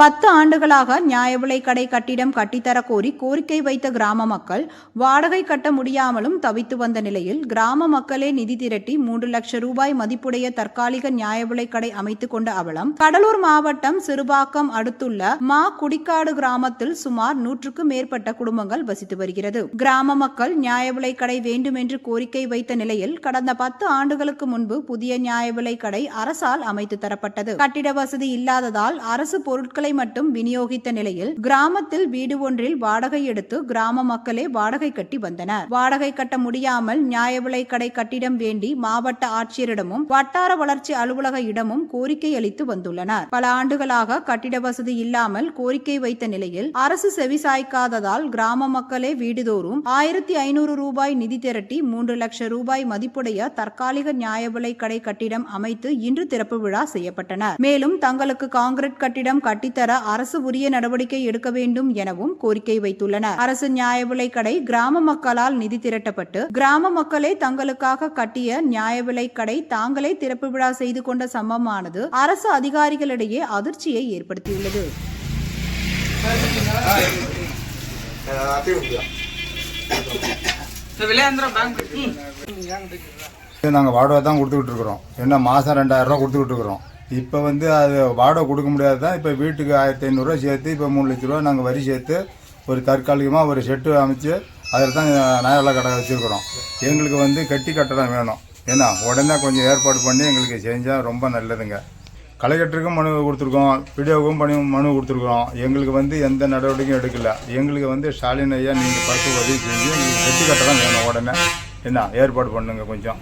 பத்து ஆண்டுகளாக நியாய விலை கடை கட்டிடம் கட்டித்தரக்கோரி கோரிக்கை வைத்த கிராம மக்கள் வாடகை கட்ட முடியாமலும் தவித்து வந்த நிலையில் கிராம மக்களே நிதி திரட்டி மூன்று லட்சம் ரூபாய் மதிப்புடைய தற்காலிக நியாய விலை கடை அமைத்துக் கொண்ட அவலம் கடலூர் மாவட்டம் சிறுபாக்கம் அடுத்துள்ள மா குடிக்காடு கிராமத்தில் சுமார் நூற்றுக்கும் மேற்பட்ட குடும்பங்கள் வசித்து வருகிறது. கிராம மக்கள் நியாய விலை கடை வேண்டும் என்று கோரிக்கை வைத்த நிலையில் கடந்த பத்து ஆண்டுகளுக்கு முன்பு புதிய நியாய விலை கடை அரசால் அமைத்து தரப்பட்டது. கட்டிட வசதி இல்லாததால் அரசு பொருட்களை மட்டும் விநியோகித்த நிலையில் கிராமத்தில் வீடு ஒன்றில் வாடகை எடுத்து கிராம மக்களே வாடகை கட்டி வந்தனர். வாடகை கட்ட முடியாமல் நியாய விலை கடை கட்டிடம் வேண்டி மாவட்ட ஆட்சியரிடமும் வட்டார வளர்ச்சி அலுவலக இடமும் கோரிக்கை அளித்து வந்துள்ளனர். பல ஆண்டுகளாக கட்டிட வசதி இல்லாமல் கோரிக்கை வைத்த நிலையில் அரசு செவிசாய்க்காததால் கிராம மக்களே வீடுதோறும் ஆயிரத்தி ஐநூறு ரூபாய் நிதி திரட்டி மூன்று லட்சம் ரூபாய் மதிப்புடைய தற்காலிக நியாய விலைக் கடை கட்டிடம் அமைத்து இன்று திறப்பு விழா செய்யப்பட்டனர் மேலும் தங்களுக்கு காங்கிரீட் கட்டிடம் கட்டித்தர அரசு உரிய நடவடிக்கை எடுக்க வேண்டும் எனவும் கோரிக்கை வைத்துள்ளனர். அரசு நியாய விலைக் கடை கிராம மக்களால் நிதி திரட்டப்பட்டு கிராம மக்களே தங்களுக்காக கட்டிய நியாய விலைக் கடை தாங்களே திறப்பு விழா செய்து கொண்ட சம்பவமானது அரசு அதிகாரிகளிடையே அதிர்ச்சியை ஏற்படுத்தியுள்ளது. நாங்கள் வாடகை தான் கொடுத்துக்கிட்டு இருக்கிறோம். என்ன மாதம் ரெண்டாயிரரூவா கொடுத்துக்கிட்டு இருக்கிறோம். இப்போ வந்து அது வாடகை கொடுக்க முடியாது தான் இப்போ வீட்டுக்கு ஆயிரத்தி ஐநூறுரூவா சேர்த்து இப்போ மூணு லட்ச ரூபா நாங்கள் வரி சேர்த்து ஒரு தற்காலிகமாக ஒரு ஷெட்டு அமைச்சு அதில் தான் நாயெல்லாம் கடை வச்சுருக்குறோம். எங்களுக்கு வந்து கட்டி கட்டடம் வேணும். ஏன்னா உடனே கொஞ்சம் ஏற்பாடு பண்ணி எங்களுக்கு செஞ்சால் ரொம்ப நல்லதுங்க. கலைக்கட்டுக்கும் மனு கொடுத்துருக்கோம். வீடியோவுக்கும் பண்ணி மனு கொடுத்துருக்குறோம். எங்களுக்கு வந்து எந்த நடவடிக்கையும் எடுக்கல. எங்களுக்கு வந்து ஸ்டாலின் ஐயா நீங்கள் பார்த்து உதவி செஞ்சு எங்களுக்கு கட்டி கட்டடம் வேணும் உடனே. என்ன ஏற்பாடு பண்ணுங்க கொஞ்சம்.